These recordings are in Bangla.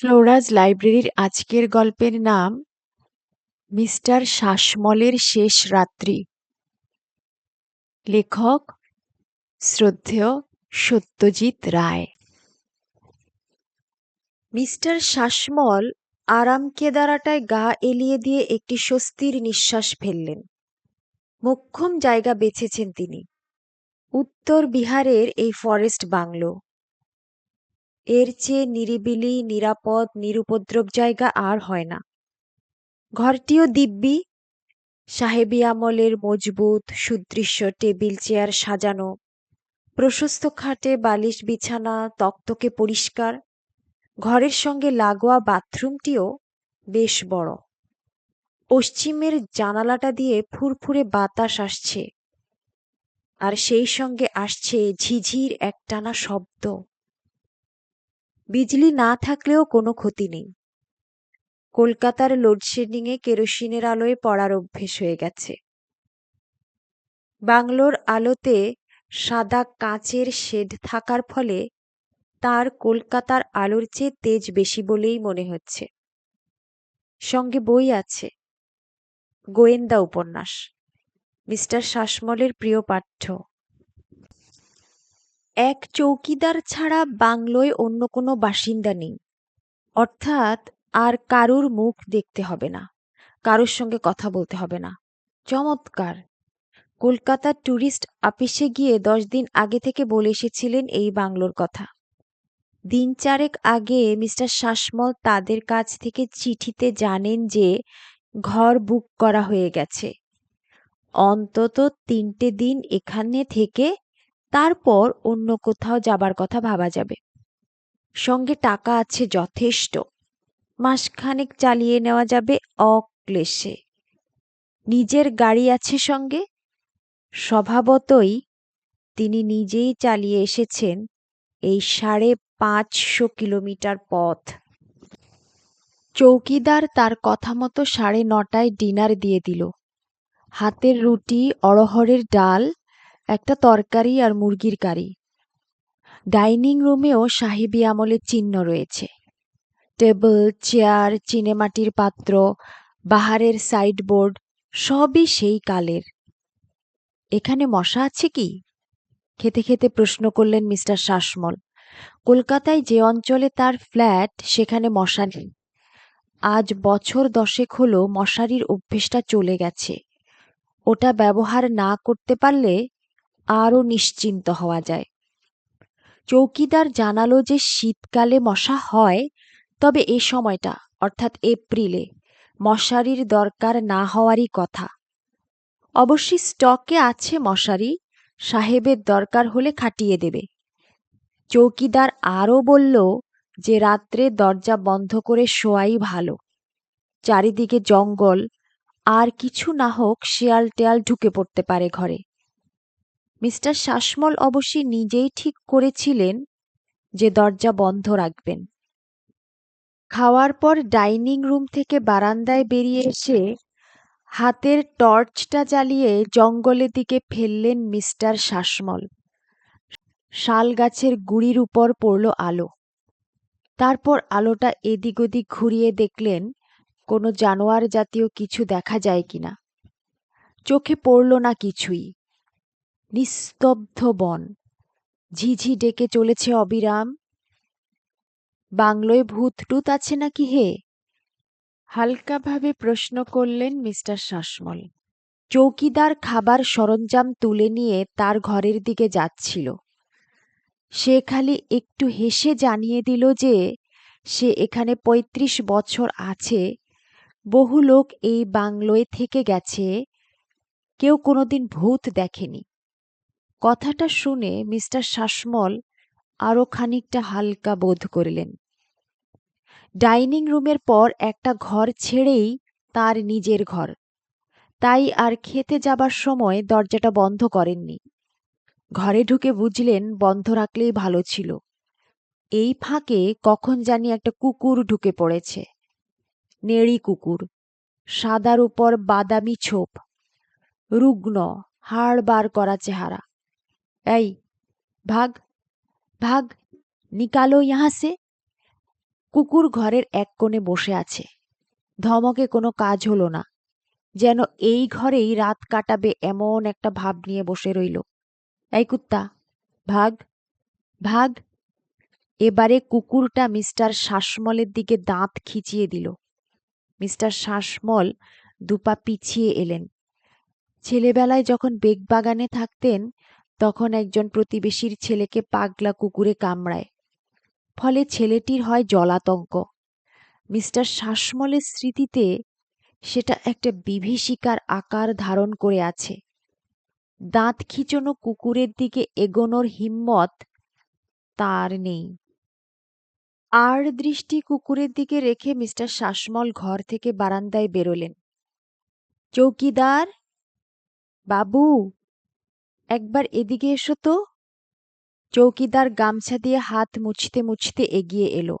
ফ্লোরাজ লাইব্রেরির আজকের গল্পের নাম মিস্টার শাসমলের শেষ রাত্রি। লেখক শ্রদ্ধেয় সত্যজিৎ রায়। মিস্টার শাসমল আরাম কেদারাটায় গা এলিয়ে দিয়ে একটি স্বস্তির নিঃশ্বাস ফেললেন। মোক্ষম জায়গা বেছেছেন তিনি। উত্তর বিহারের এই ফরেস্ট বাংলো। এর চেয়ে নিরিবিলি, নিরাপদ, নিরুপদ্রব জায়গা আর হয় না। ঘরটিও দিব্যি, সাহেবী আমলের মজবুত, সুদৃশ্য টেবিল চেয়ার সাজানো, প্রশস্ত খাটে বালিশ বিছানা তক্তকে পরিষ্কার, ঘরের সঙ্গে লাগোয়া বাথরুমটিও বেশ বড়। পশ্চিমের জানালাটা দিয়ে ফুরফুরে বাতাস আসছে, আর সেই সঙ্গে আসছে ঝিঝির একটানা শব্দ। বিজলি না থাকলেও কোনো ক্ষতি নেই। কলকাতার লোডশেডিংয়ে কেরোসিনের আলোয় পড়ার অভ্যেস হয়ে গেছে। বাংলোর আলোতে সাদা কাঁচের শেড থাকার ফলে তার কলকাতার আলোর চেয়ে তেজ বেশি বলেই মনে হচ্ছে। সঙ্গে বই আছে। গোয়েন্দা উপন্যাস। মিস্টার শাসমলের প্রিয় পাঠ্য। এক চৌকিদার ছাড়া বাংলোয় অন্য কোনো বাসিন্দা নেই। অর্থাৎ আর কারুর মুখ দেখতে হবে না, কারোর সঙ্গে কথা বলতে হবে না। চমৎকার! কলকাতার ট্যুরিস্ট আপিসে গিয়ে দশ দিন আগে থেকে বলে এসেছিলেন এই বাংলোর কথা। দিন চারেক আগে মিস্টার শাসমল তাদের কাছ থেকে চিঠিতে জানেন যে ঘর বুক করা হয়ে গেছে। অন্তত তিনটে দিন এখানে থেকে তারপর অন্য কোথাও যাবার কথা ভাবা যাবে। সঙ্গে টাকা আছে যথেষ্ট। মাসখানেক চালিয়ে নেওয়া যাবে অক্লেশে। নিজের গাড়ি আছে সঙ্গে। স্বভাবতই তিনি নিজেই চালিয়ে এসেছেন এই সাড়ে পাঁচশো কিলোমিটার পথ। চৌকিদার তার কথা মতো সাড়ে নটায় ডিনার দিয়ে দিল। হাতের রুটি, অড়হরের ডাল একটা তরকারি আর মুরগির কারি। ডাইনিং রুমেও সাহেবী আমলের চিহ্ন রয়েছে। টেবিল, চেয়ার, চিনেমাটির পাত্র, বাহারের সাইডবোর্ড, সবই সেই কালের। এখানে মশা আছে কি? খেতে খেতে প্রশ্ন করলেন মিস্টার শাসমল। কলকাতায় যে অঞ্চলে তার ফ্ল্যাট, সেখানে মশা নেই। আজ বছর দশেক হলো মশারির অভ্যেসটা চলে গেছে। ওটা ব্যবহার না করতে পারলে আরও নিশ্চিন্ত হওয়া যায়। চৌকিদার জানালো যে শীতকালে মশা হয়, তবে এ সময়টা, অর্থাৎ এপ্রিলে, মশারির দরকার না হওয়ারই কথা। অবশ্যই স্টকে আছে মশারি, সাহেবের দরকার হলে খাটিয়ে দেবে। চৌকিদার আরও বলল যে রাত্রে দরজা বন্ধ করে শোয়াই ভালো। চারিদিকে জঙ্গল, আর কিছু না হোক শেয়াল টেয়াল ঢুকে পড়তে পারে ঘরে। মিস্টার শাসমল অবশ্যই নিজেই ঠিক করেছিলেন যে দরজা বন্ধ রাখবেন। খাওয়ার পর ডাইনিং রুম থেকে বারান্দায় বেরিয়ে এসে হাতের টর্চটা জ্বালিয়ে জঙ্গলের দিকে ফেললেন মিস্টার শাসমল। শাল গাছের গুড়ির উপর পড়ল আলো। তারপর আলোটা এদিক ওদিক ঘুরিয়ে দেখলেন কোনো জানোয়ার জাতীয় কিছু দেখা যায় কিনা। চোখে পড়ল না কিছুই। নিস্তব্ধ বন। ঝিঝি ডেকে চলেছে অবিরাম। বাংলোয় ভূত টুত আছে নাকি হে? হালকাভাবে প্রশ্ন করলেন মিস্টার শাসমল। চৌকিদার খাবার সরঞ্জাম তুলে নিয়ে তার ঘরের দিকে যাচ্ছিল। সে খালি একটু হেসে জানিয়ে দিল যে, সে এখানে ৩৫ বছর আছে, বহু লোক এই বাংলোয় থেকে গেছে, কেউ কোনোদিন ভূত দেখেনি। কথাটা শুনে মিস্টার শাসমল আরও খানিকটা হালকা বোধ করলেন। ডাইনিং রুমের পর একটা ঘর ছেড়েই তার নিজের ঘর। তাই আর খেতে যাবার সময় দরজাটা বন্ধ করেননি। ঘরে ঢুকে বুঝলেন বন্ধ রাখলেই ভালো ছিল। এই ফাঁকে কখন জানি একটা কুকুর ঢুকে পড়েছে। নেড়ি কুকুর, সাদার উপর বাদামি ছোপ, রুগ্ন, হাড় বার করা চেহারা। এই ভাগ ভাগ নিকালো ইহা সে কুকুর ঘরের এক কোণে বসে আছে। ধমকে কোনো কাজ হলো না। যেন এই ঘরেই রাত কাটাবে এমন একটা ভাব নিয়ে বসে রইল। এই কুত্তা, ভাগ ভাগ। এবারে কুকুরটা মিস্টার শাসমলের দিকে দাঁত খিচিয়ে দিল। মিস্টার শাসমল দুপা পিছিয়ে এলেন। ছেলেবেলায় যখন বেগবাগানে থাকতেন তখন একজন প্রতিবেশীর ছেলেকে পাগলা কুকুরে কামড়ায়। ফলে ছেলেটির হয় জলাতঙ্ক। মিস্টার শাসমলের স্মৃতিতে সেটা একটা বিভীষিকার আকার ধারণ করে আছে। দাঁত খিচনো কুকুরের দিকে এগোনোর হিম্মত তার নেই। আর দৃষ্টি কুকুরের দিকে রেখে মিস্টার শাসমল ঘর থেকে বারান্দায় বেরোলেন। চৌকিদার! বাবু! একবার এদিকে এসো তো। চৌকিদার গামছা দিয়ে হাত মুছতে মুছতে এগিয়ে এলো।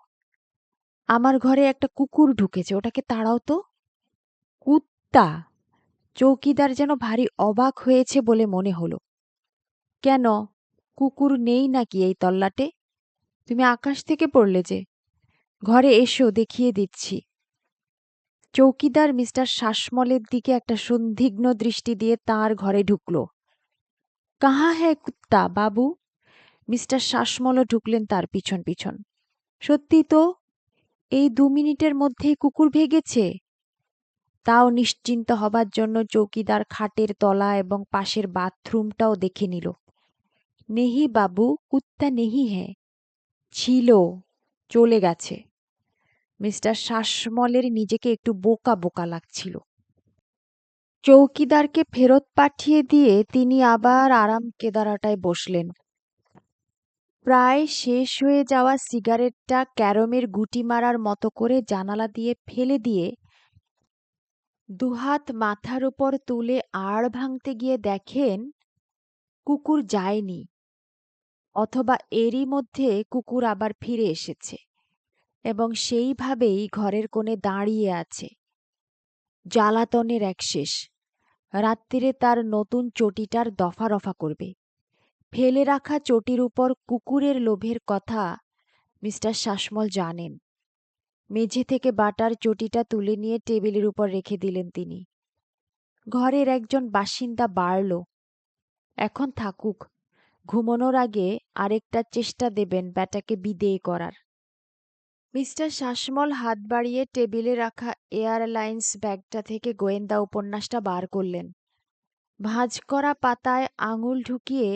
আমার ঘরে একটা কুকুর ঢুকেছে, ওটাকে তাড়াও তো। কুত্তা! চৌকিদার যেন ভারী অবাক হয়েছে বলে মনে হলো। কেন? কুকুর নেই নাকি এই তল্লাটে? তুমি আকাশ থেকে পড়লে যে। ঘরে এসো, দেখিয়ে দিচ্ছি। চৌকিদার মিস্টার শাসমলের দিকে একটা সন্দিগ্ন দৃষ্টি দিয়ে তার ঘরে ঢুকল। কাহা হ্যাঁ কুত্তা, বাবু? মিস্টার শাসমলও ঢুকলেন তার পিছন পিছন। সত্যি তো, এই দু মিনিটের মধ্যেই কুকুর ভেগেছে? তাও নিশ্চিন্ত হবার জন্য চৌকিদার খাটের তলা এবং পাশের বাথরুমটাও দেখে নিল। নেহি বাবু, কুত্তা নেহি হ্যাঁ ছিল, চলে গেছে। মিস্টার শাসমলের নিজেকে একটু বোকা বোকা লাগছিল। চৌকিদারকে ফেরত পাঠিয়ে দিয়ে তিনি আবার আরাম কেদারাটায় বসলেন। প্রায় শেষ হয়ে যাওয়া সিগারেটটা ক্যারমের গুটি মারার মতো করে জানালা দিয়ে ফেলে দিয়ে দুহাত মাথার উপর তুলে আড় ভাঙতে গিয়ে দেখেন কুকুর যায়নি, অথবা এরই মধ্যে কুকুর আবার ফিরে এসেছে এবং সেইভাবেই ঘরের কোণে দাঁড়িয়ে আছে, জ্বালাতনের এক শেষ। রাত্রিরে তার নতুন চটিটার দফা রফা করবে। ফেলে রাখা চটির উপর কুকুরের লোভের কথা মিস্টার শাসমল জানেন। মেঝে থেকে বাটার চটিটা তুলে নিয়ে টেবিলের উপর রেখে দিলেন তিনি। ঘরের একজন বাসিন্দা বাড়ল। এখন থাকুক, ঘুমানোর আগে আরেকটা চেষ্টা দেবেন ব্যাটাকে বিদেয় করার। মিস্টার শাসমল হাত বাড়িয়ে টেবিলে রাখা এয়ারলাইন্স ব্যাগটা থেকে গোয়েন্দা উপন্যাসটা বার করলেন। ভাঁজ করা পাতায় আঙুল ঢুকিয়ে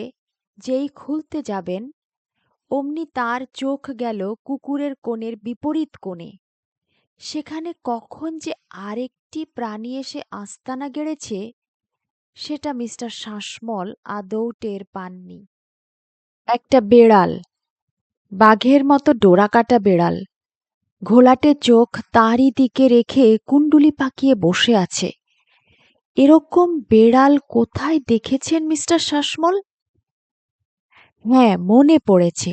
যেই খুলতে যাবেন, অমনি তার চোখ গেল কুকুরের কোণের বিপরীত কোণে। সেখানে কখন যে আরেকটি প্রাণী এসে আস্তানা গেড়েছে, সেটা মিস্টার শাসমল আদৌ টের পাননি। একটা বেড়াল, বাঘের মতো ডোরাকাটা বেড়াল। ঘোলাটে চোখ তারই দিকে রেখে কুণ্ডুলি পাকিয়ে বসে আছে। এরকম বেড়াল কোথায় দেখেছেন, মিস্টার শাসমল? হ্যাঁ মনে পড়েছে।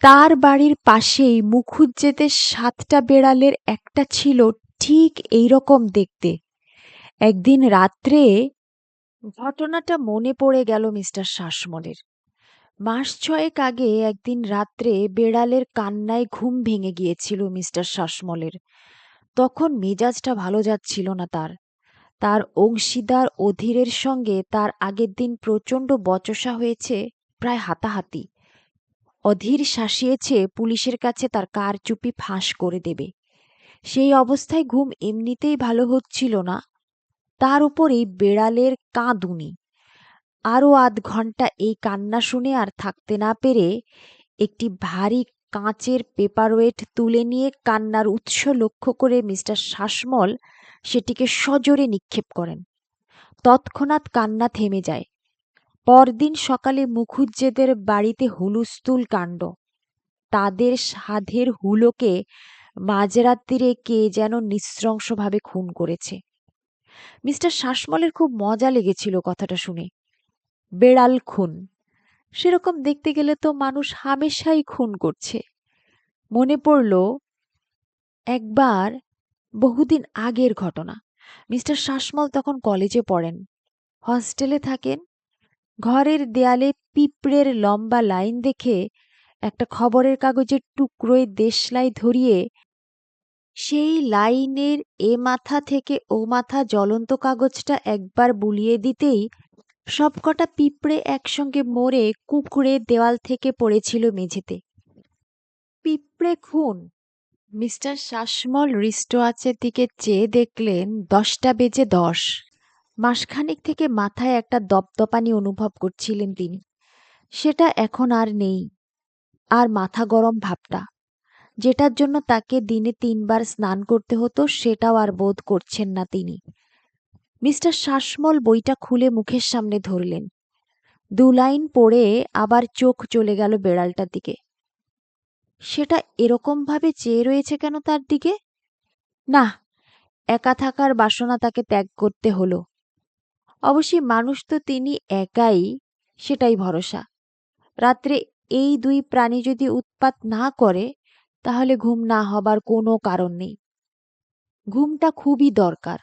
তার বাড়ির পাশেই মুখুজ্জেদের সাতটা বেড়ালের একটা ছিল ঠিক এই রকম দেখতে। একদিন রাত্রে ঘটনাটা মনে পড়ে গেল মিস্টার শাসমলের। মাস ছয়েক আগে একদিন রাত্রে বেড়ালের কান্নায় ঘুম ভেঙে গিয়েছিল মিস্টার শাসমলের। তখন মেজাজটা ভালো যাচ্ছিল না তার। তার অংশীদার অধীরের সঙ্গে তার আগের দিন প্রচণ্ড বচসা হয়েছে, প্রায় হাতাহাতি। অধীর শাসিয়েছে পুলিশের কাছে তার কার চুপি ফাঁস করে দেবে। সেই অবস্থায় ঘুম এমনিতেই ভালো হচ্ছিল না। তার উপরেই বেড়ালের কাঁদুনি। আরও আধ ঘণ্টা এই কান্না শুনে আর থাকতে না পেরে একটি ভারী কাঁচের পেপারওয়েট তুলে নিয়ে কান্নার উৎস লক্ষ্য করে মিস্টার শাসমল সেটিকে সজোরে নিক্ষেপ করেন। তৎক্ষণাৎ কান্না থেমে যায়। পরদিন সকালে মুখুজ্জেদের বাড়িতে হুলুস্থুল কাণ্ড। তাদের সাধের হুলোকে মাঝরাত্রিরে কে যেন নৃশংসভাবে খুন করেছে। মিস্টার শাসমলের খুব মজা লেগেছিল কথাটা শুনে। বেড়াল খুন। সেরকম দেখতে গেলে তো মানুষ হামেশাই খুন করছে। মনে পড়ল একবার বহুদিন আগের ঘটনা। মিস্টার শাসমল তখন কলেজে পড়েন। হস্টেলে থাকেন। ঘরের দেয়ালে পিঁপড়ের লম্বা লাইন দেখে একটা খবরের কাগজের টুকরোয় দেশলাই ধরিয়ে সেই লাইনের এ মাথা থেকে ও মাথা জ্বলন্ত কাগজটা একবার বুলিয়ে দিতেই সবকটা পিঁপড়ে একসঙ্গে মরে কুঁকড়ে দেওয়াল থেকে পড়েছিল মেঝেতে। পিঁপড়ে খুন। মিস্টার শাসমল রিস্টোয়াচের দিকে চেয়ে দেখলেন দশটা বেজে দশ। মাসখানেক থেকে মাথায় একটা দপদপানি অনুভব করছিলেন তিনি। সেটা এখন আর নেই। আর মাথা গরম ভাবটা। যেটার জন্য তাকে দিনে তিনবার স্নান করতে হতো সেটাও আর বোধ করছেন না তিনি। মিস্টার শাসমল বইটা খুলে মুখের সামনে ধরলেন। দু লাইন পড়ে আবার চোখ চলে গেল বেড়ালটার দিকে। সেটা এরকমভাবে চেয়ে রয়েছে কেন তার দিকে? না, একা থাকার বাসনা তাকে ত্যাগ করতে হলো। অবশ্যই মানুষ তো তিনি একাই, সেটাই ভরসা। রাত্রে এই দুই প্রাণী যদি উৎপাত না করে, তাহলে ঘুম না হবার কোনো কারণ নেই। ঘুমটা খুবই দরকার।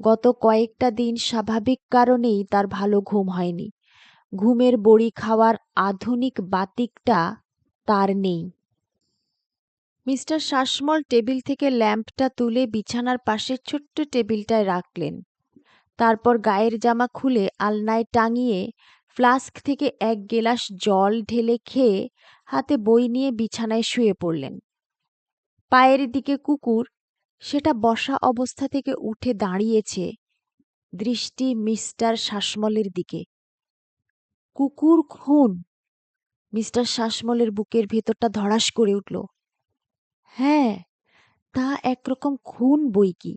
গত কয়েকটা দিন স্বাভাবিক কারণেই তার ভালো ঘুম হয়নি। ঘুমের বড়ি খাওয়ার আধুনিক বাতিকটা তার নেই। মিস্টার শাসমল টেবিল থেকে ল্যাম্পটা তুলে বিছানার পাশের ছোট্ট টেবিলটায় রাখলেন। তারপর গায়ের জামা খুলে আলনায় টাঙিয়ে ফ্লাস্ক থেকে এক গেলাস জল ঢেলে খেয়ে হাতে বই নিয়ে বিছানায় শুয়ে পড়লেন। পায়ের দিকে কুকুর সেটা বসা অবস্থা থেকে উঠে দাঁড়িয়েছে দৃষ্টি মিস্টার শাসমলের দিকে। কুকুর খুন! মিস্টার শাসমলের বুকের ভেতরটা ধড়াস করে উঠল। হ্যাঁ তা একরকম খুন বই কি?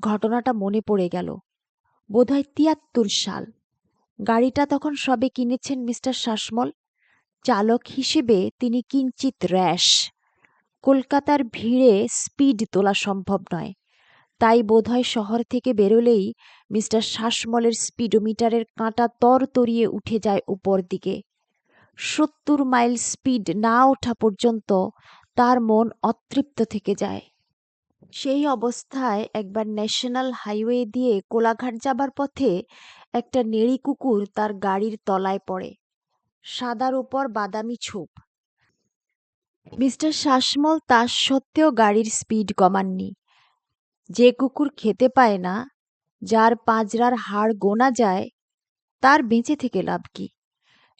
ঘটনাটা মনে পড়ে গেল। বোধহয় তিয়াত্তর সাল। গাড়িটা তখন সবে কিনেছেন মিস্টার শাসমল। চালক হিসেবে তিনি কিঞ্চিত র্যাশ। কলকাতার ভিড়ে স্পিড তোলা সম্ভব নয়। তাই বোধহয় শহর থেকে বেরোলেই মিস্টার শাসমলের স্পিডোমিটারের কাঁটা তর তরিয়ে উঠে যায় উপর দিকে সত্তর মাইল স্পিড না ওঠা পর্যন্ত তার মন অতৃপ্ত থেকে যায়। সেই অবস্থায় একবার ন্যাশনাল হাইওয়ে দিয়ে কোলাঘাট যাবার পথে একটা নেড়ি কুকুর তার গাড়ির তলায় পড়ে। সাদার ওপর বাদামি ছোপ। মিস্টার শাসমল তা সত্ত্বেও গাড়ির স্পিড কমাননি। যে কুকুর খেতে পায় না, যার পাঁজরার হাড় গোনা যায়, তার বেঁচে থেকে লাভ কি?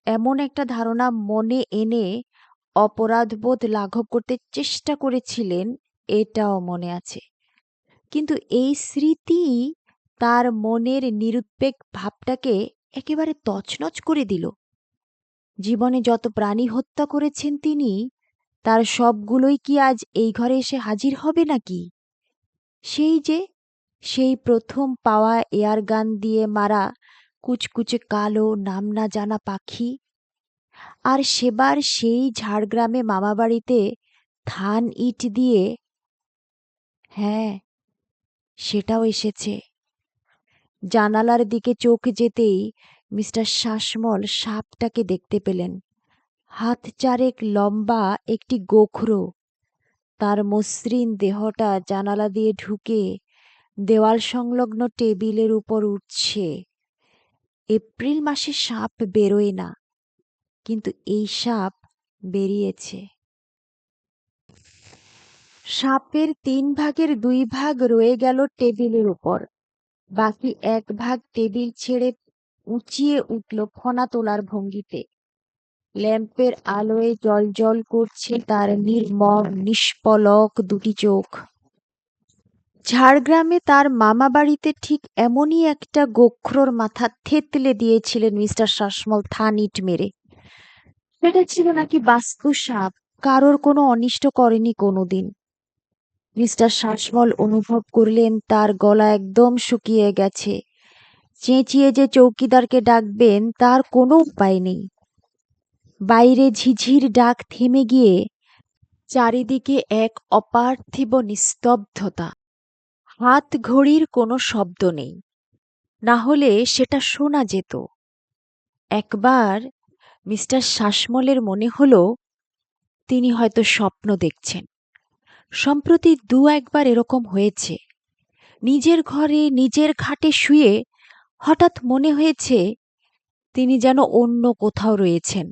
এমন একটা ধারণা মনে এনে অপরাধবোধ লাঘব করতে চেষ্টা করেছিলেন, এটাও মনে আছে। কিন্তু এই স্মৃতি তার মনের নিরুদ্বেগ ভাবটাকে একেবারে তছনছ করে দিল। জীবনে যত প্রাণী হত্যা করেছেন তিনি তার সবগুলোই কি আজ এই ঘরে এসে হাজির হবে নাকি? সেই যে, সেই প্রথম পাওয়া এয়ারগান দিয়ে মারা কুচকুচে কালো নাম না জানা পাখি। আর সেবার সেই ঝাড়গ্রামে মামাবাড়িতে থান ইট দিয়ে হ্যাঁ সেটাও এসেছে। জানালার দিকে চোখ যেতেই মিস্টার শাসমল সাপটাকে দেখতে পেলেন। হাত চারেক লম্বা একটি গোখরো। তার মসৃণ দেহটা জানালা দিয়ে ঢুকে দেওয়াল সংলগ্ন টেবিলের উপর উঠছে। এপ্রিল মাসে সাপ বেরোয় না, কিন্তু এই সাপ বেরিয়েছে। সাপের তিন ভাগের দুই ভাগ রয়ে গেল টেবিলের উপর। বাকি এক ভাগ টেবিল ছেড়ে উঁচিয়ে উঠল ফনা তোলার ভঙ্গিতে। ল্যাম্পের আলোয় জল করছে তার নির্মম, নিষ্পলক দুটি চোখ। ঝাড়গ্রামে তার মামা বাড়িতে ঠিক এমনই একটা গোখ্রর মাথা থেতলে দিয়েছিলেন মিস্টার শাসমল থান ইট মেরে। সেটা ছিল নাকি বাস্তু সাপ, কারোর কোনো অনিষ্ট করেনি কোনোদিন। মিস্টার শাসমল অনুভব করলেন তার গলা একদম শুকিয়ে গেছে। চেঁচিয়ে যে চৌকিদারকে ডাকবেন, তার কোনো উপায় নেই। বাইরে ঝিঝির ডাক থেমে গিয়ে চারিদিকে এক অপার্থিব নিস্তব্ধতা। হাত ঘড়ির কোনো শব্দ নেই। না হলে সেটা শোনা যেত। একবার মিস্টার শাসমলের মনে হলো, তিনি হয়তো স্বপ্ন দেখছেন। সম্প্রতি দু একবার এরকম হয়েছে। নিজের ঘরে, নিজের খাটে শুয়ে হঠাৎ মনে হয়েছে, তিনি যেন অন্য কোথাও রয়েছেন।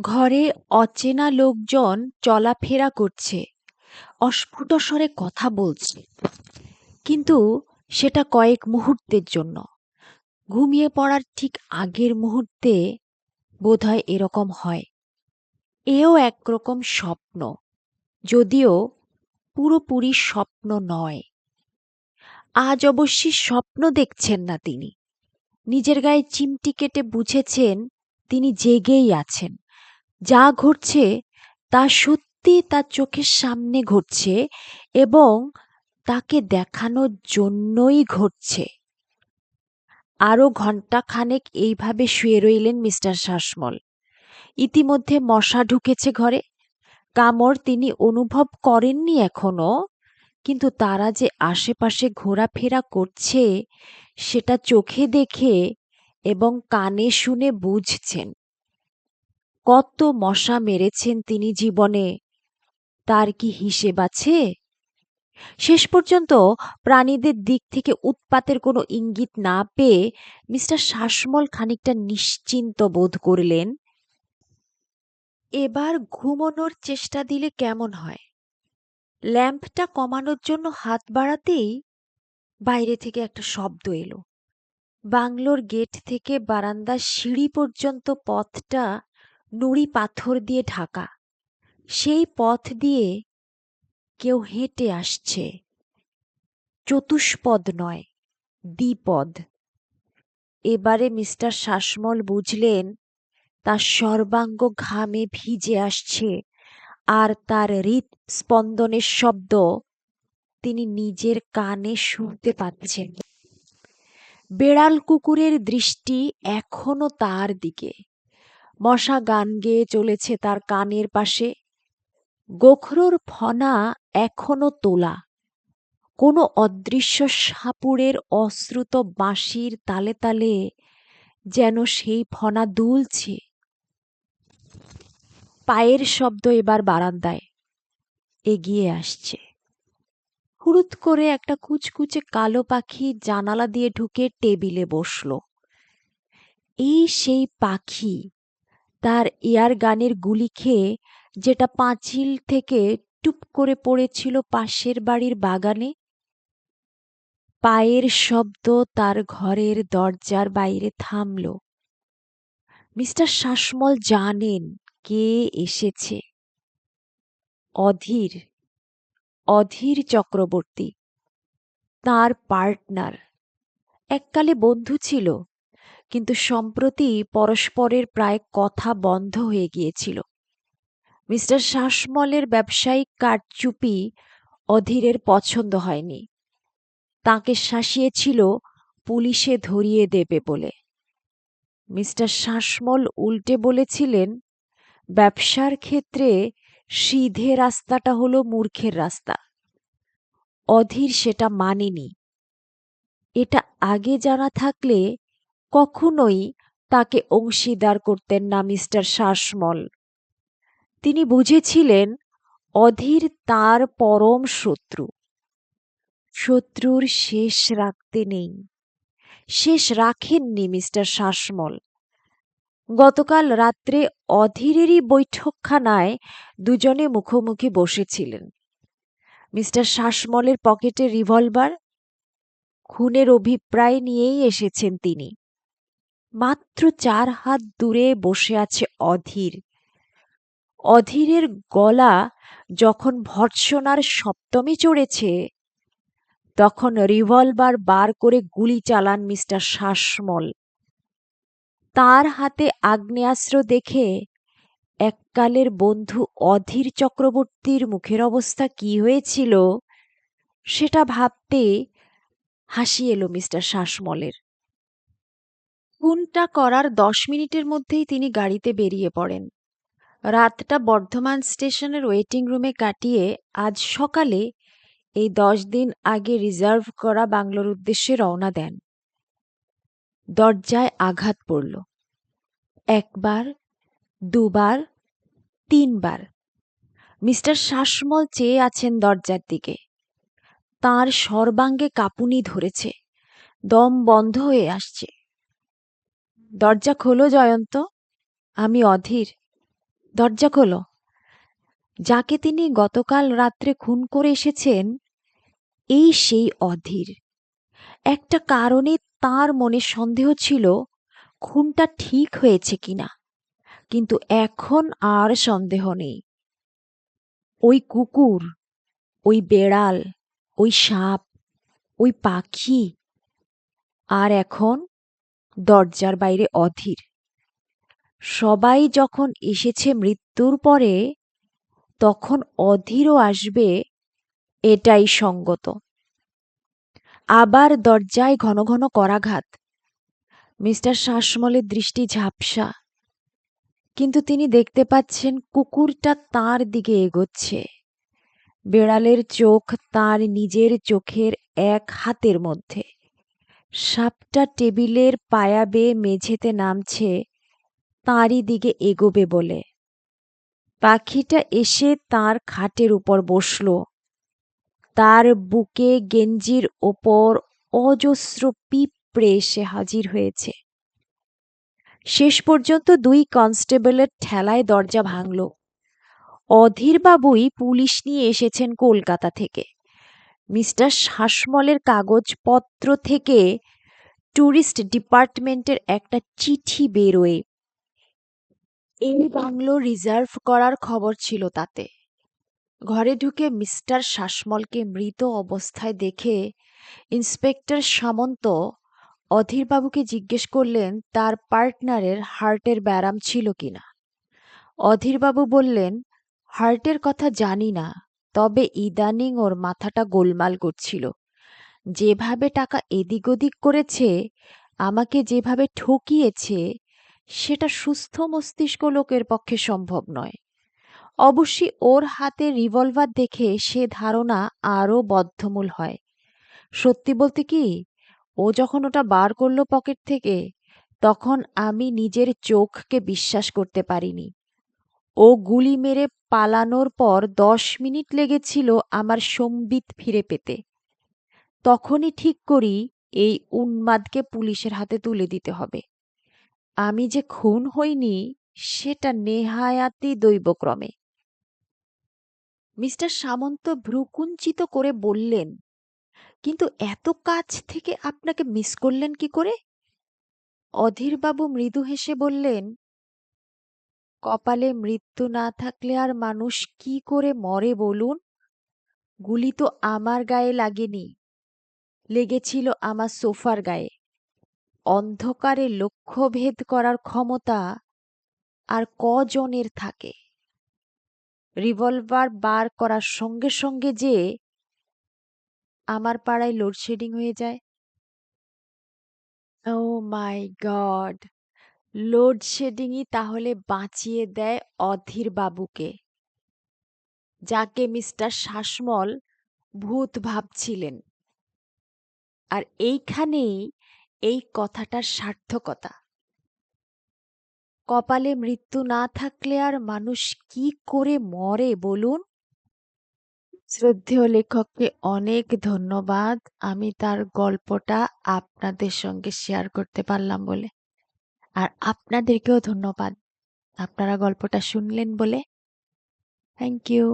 ঘরে অচেনা লোকজন চলাফেরা করছে। অস্ফুট স্বরে কথা বলছে। কিন্তু সেটা কয়েক মুহূর্তের জন্য। ঘুমিয়ে পড়ার ঠিক আগের মুহূর্তে বোধহয় এরকম হয়। এও একরকম স্বপ্ন, যদিও পুরোপুরি স্বপ্ন নয়। আজ অবশ্যই স্বপ্ন দেখছেন না তিনি। নিজের গায়ে চিমটি কেটে বুঝেছেন তিনি জেগেই আছেন। যা ঘটছে তা সত্যি তার চোখের সামনে ঘটছে এবং তাকে দেখানোর জন্যই ঘটছে। আরও ঘণ্টাখানেক এইভাবে শুয়ে রইলেন মিস্টার শাসমল। ইতিমধ্যে মশা ঢুকেছে ঘরে। কামড় তিনি অনুভব করেননি এখনও, কিন্তু তারা যে আশেপাশে ঘোরাফেরা করছে সেটা চোখে দেখে এবং কানে শুনে বুঝছেন। কত মশা মেরেছেন তিনি জীবনে। তার কি হিসেব আছে? শেষ পর্যন্ত প্রাণীদের দিক থেকে উৎপাতের কোনো ইঙ্গিত না পেয়ে মিস্টার শাসমল খানিকটা নিশ্চিন্ত বোধ করলেন, এবার ঘুমোনোর চেষ্টা দিলে কেমন হয়? ল্যাম্পটা কমানোর জন্য হাত বাড়াতেই বাইরে থেকে একটা শব্দ এলো। বাংলোর গেট থেকে বারান্দার সিঁড়ি পর্যন্ত পথটা নুড়ি পাথর দিয়ে ঢাকা। সেই পথ দিয়ে কেউ হেঁটে আসছে। চতুষ্পদ নয়, দ্বিপদ। এবারে মিস্টার শাসমল বুঝলেন, তার সর্বাঙ্গ ঘামে ভিজে আসছে আর তার হৃদ স্পন্দনের শব্দ তিনি নিজের কানে শুনতে পাচ্ছেন। বেড়াল কুকুরের দৃষ্টি এখনও তার দিকে। মশা গান গেয়ে চলেছে তার কানের পাশে। গোখরোর ফনা এখনও তোলা। কোনো অদৃশ্য সাপুড়ের অশ্রুত বাঁশির তালে তালে যেন সেই ফনা দুলছে। পায়ের শব্দ এবার বারান্দায় এগিয়ে আসছে। হুড়ুত করে একটা কুচকুচে কালো পাখি জানালা দিয়ে ঢুকে টেবিলে বসল। এই সেই পাখি তার এয়ার গানের গুলি খেয়ে, যেটা পাঁচিল থেকে টুপ করে পড়েছিল পাশের বাড়ির বাগানে, পায়ের শব্দ তার ঘরের দরজার বাইরে থামল। মিস্টার শাসমল জানেন কে এসেছে। অধীর অধীর চক্রবর্তী, তার পার্টনার। এককালে বন্ধু ছিল। কিন্তু সম্প্রতি পরস্পরের প্রায় কথা বন্ধ হয়ে গিয়েছিল। মিস্টার শাসমলের ব্যবসায়িক কারচুপি অধীরের পছন্দ হয়নি। তাকে শাসিয়েছিল পুলিশে ধরিয়ে দেবে বলে। মিস্টার শাসমল উল্টে বলেছিলেন, ব্যবসার ক্ষেত্রে সিধে রাস্তাটা হলো মূর্খের রাস্তা। অধীর সেটা মানেনি। এটা আগে জানা থাকলে কখনোই তাকে অংশীদার করতেন না মিস্টার শাসমল। তিনি বুঝেছিলেন, অধীর তার পরম শত্রু। শত্রুর শেষ রাখতে নেই। শেষ রাখেননি মিস্টার শাসমল। গতকাল রাত্রে অধীরেরই বৈঠকখানায় দুজনে মুখোমুখি বসেছিলেন। মিস্টার শাসমলের পকেটে রিভলভার, খুনের অভিপ্রায় নিয়েই এসেছেন তিনি। মাত্র চার হাত দূরে বসে আছে অধীর। অধীরের গলা যখন ভর্ৎসনার সপ্তমী চড়েছে, তখন রিভলভার বার করে গুলি চালান মিস্টার শাসমল। তার হাতে আগ্নেয়াস্ত্র দেখে এককালের বন্ধু অধীর চক্রবর্তীর মুখের অবস্থা কি হয়েছিল, সেটা ভাবতে হাসি এলো মিস্টার শাসমলের। খুনটা করার দশ মিনিটের মধ্যেই তিনি গাড়িতে বেরিয়ে পড়েন। রাতটা বর্ধমান স্টেশনের ওয়েটিং রুমে কাটিয়ে আজ সকালে এই দশ দিন আগে রিজার্ভ করা বাংলোর উদ্দেশ্যে রওনা দেন। দরজায় আঘাত পড়ল। একবার, দুবার, তিনবার। মিস্টার শাসমল চেয়ে আছেন দরজার দিকে। তার সর্বাঙ্গে কাঁপুনি ধরেছে। দম বন্ধ হয়ে আসছে। দরজা খোলো জয়ন্ত, আমি অধীর। দরজা খোলো। যাকে তিনি গতকাল রাত্রে খুন করে এসেছেন, এই সেই অধীর। একটা কারণে তার মনে সন্দেহ ছিল, খুনটা ঠিক হয়েছে কিনা। কিন্তু এখন আর সন্দেহ নেই। ওই কুকুর, ওই বেড়াল, ওই সাপ, ওই পাখি, আর এখন দরজার বাইরে অধীর। সবাই যখন এসেছে মৃত্যুর পরে, তখন অধীরও আসবে এটাই সঙ্গত। আবার দরজায় ঘন ঘন করাঘাত। মিস্টার শাসমলের দৃষ্টি ঝাপসা। কিন্তু তিনি দেখতে পাচ্ছেন কুকুরটা তার দিকে এগোচ্ছে। বেড়ালের চোখ তার নিজের চোখের এক হাতের মধ্যে। সাপটা টেবিলের পায়া বেয়ে মেঝেতে নামছে, তাঁরই দিকে এগোবে বলে। পাখিটা এসে তার খাটের উপর বসল। তার বুকে গেঞ্জির ওপর অজস্র পিঁপড়ে এসে হাজির হয়েছে। শেষ পর্যন্ত দুই কনস্টেবলের ঠেলায় দরজা ভাঙল। অধীরবাবুই পুলিশ নিয়ে এসেছেন কলকাতা থেকে। মিস্টার শাসমলের কাগজপত্র থেকে ট্যুরিস্ট ডিপার্টমেন্টের একটা চিঠি বেরোয়। এই বাংলো রিজার্ভ করার খবর ছিল তাতে। ঘরে ঢুকে মিস্টার শাসমলকে মৃত অবস্থায় দেখে ইন্সপেক্টর সামন্ত অধীরবাবুকে জিজ্ঞেস করলেন, তার পার্টনারের হার্টের ব্যারাম ছিল কিনা? অধীরবাবু বললেন, হার্টের কথা জানি না। তবে ইদানিং ওর মাথাটা গোলমাল করছিল। যেভাবে টাকা এদিক ওদিক করেছে, আমাকে যেভাবে ঠকিয়েছে, সেটা সুস্থ মস্তিষ্ক লোকের পক্ষে সম্ভব নয়। অবশ্যই ওর হাতে রিভলভার দেখে সে ধারণা আরও বদ্ধমূল হয়। সত্যি বলতে কি, ও যখন ওটা বার করল পকেট থেকে, তখন আমি নিজের চোখকে বিশ্বাস করতে পারিনি। ও গুলি মেরে পালানোর পর দশ মিনিট লেগেছিল আমার সম্বিত ফিরে পেতে। তখনই ঠিক করি এই উন্মাদকে পুলিশের হাতে তুলে দিতে হবে। আমি যে খুন হইনি, সেটা নেহায়াতি দৈবক্রমে। মিস্টার সামন্ত ভ্রুকুঞ্চিত করে বললেন, কিন্তু এত কাছ থেকে আপনাকে মিস করলেন কি করে? অধীরবাবু মৃদু হেসে বললেন কপালে মৃত্যু না থাকলে আর মানুষ কি করে মরে বলুন? গুলি তো আমার গায়ে লাগেনি। লেগেছিল আমার সোফার গায়ে। অন্ধকারে লক্ষ্যভেদ করার ক্ষমতা আর কজনের থাকে? রিভলভার বার করার সঙ্গে সঙ্গে যে আমার পাড়ায় লোডশেডিং হয়ে যায়। ও মাই গড লোডশেডিংই তাহলে বাঁচিয়ে দেয় অধীর বাবুকে। যাকে মিস্টার শাসমল ভূত ভাবছিলেন। আর এইখানেই এই কথাটার সার্থকতা। কপালে মৃত্যু না থাকলে আর মানুষ কি করে মরে বলুন? শ্রদ্ধেয় লেখককে অনেক ধন্যবাদ। আমি তার গল্পটা আপনাদের সঙ্গে শেয়ার করতে পারলাম বলে। আর আপনাদেরকেও ধন্যবাদ। আপনারা গল্পটা শুনলেন বলে। Thank you